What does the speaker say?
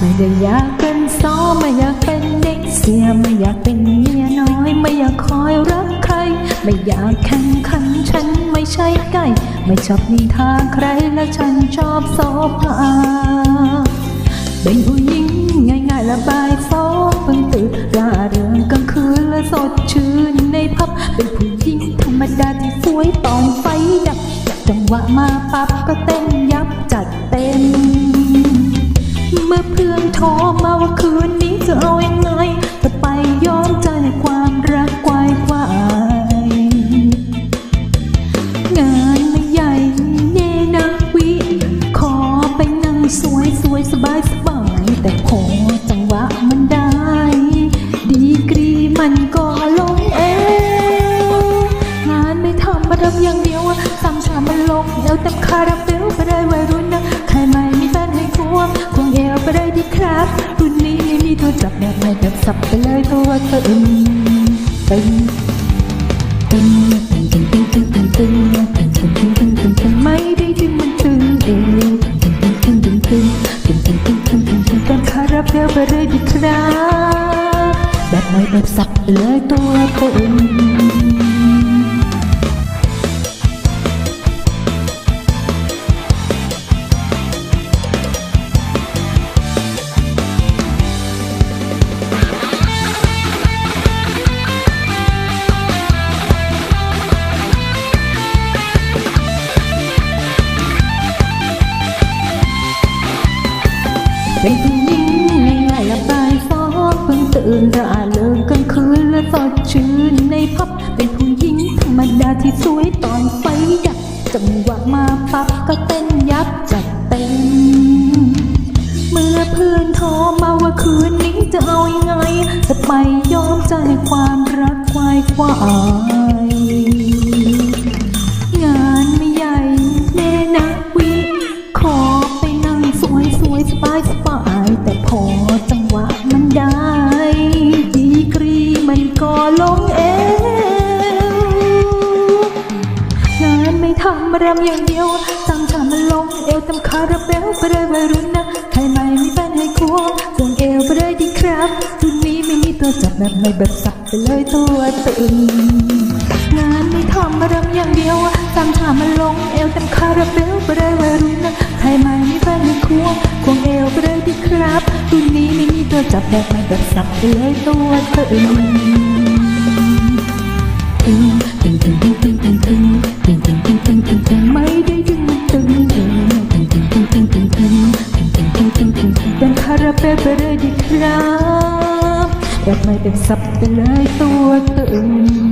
ได้อยากเป็นสอไม่อยากเป็นเด็กเสียไม่อยากเป็นเมียน้อย ไม่อยากคอยรักใคร ไม่อยากแข่งขันฉันไม่ใช่ไก่ ไม่ชอบนินทาใครและฉันชอบโซภาเป็นผู้หญิงง่ายๆระบายฟองเพิ่งตื่นร่าเริงกลางคืนและสดชื่นในพับ เป็นผู้หญิงธรรมดาที่สวยตอนไฟดับจังหวะมาปับก็เต้นยับจัดเต็ม เมื่อเพื่อ มีตัวจับแบบไหนแบบสับไปเลยตัวเธออึมตึงตึงตึงตึงตึงตึงตึงตึงตึงตึงตึงตึงตึงตึงไม่ได้ที่มันตึงเองตึงตึงตึงตึงตึงตึงตึงตึงตึงตึงตึงการคาราเบลไปเลยดีครับแบบไม่แบบสับไปเลยตัวตึง เป็นผู้หญิงง่ายๆระบายฟอกเพิ่งตื่นร่าเริงกลางคืนและสดชื่นในพับ เป็นผู้หญิงธรรมดาที่สวยตอนไฟดับจังหวะมาปับก็เต้นยับจัดเต็ม เมื่อเพื่อนโทรมาว่าคืนนี้จะเอายังไง จะไปยอมใจความรักควายควาย ม่ทำรำอย่างเดียวตั้งชามันลงเอวเต็มคาราเบลไปเลยวัยรุ่นนะใครไม่มีแฟนให้ควงควงเอวไปเลยดีครับรุ่นนี้ไม่มีตัวจับแบบไม่แบบสับไปเลยตัวตึงงานไม่ทำมารำอย่างเดียวตั้งชามันลงเอวเต็มคาราเบลไปเลยวัยรุ่นนะใครไม่มีแฟนให้ควงควงเอวไปเลยดีครับรุ่นนี้ไม่มีตัวจับแบบไม่แบบสับไปเลยตัวตึง ไม่เป็นสับไปเลยตัวตึง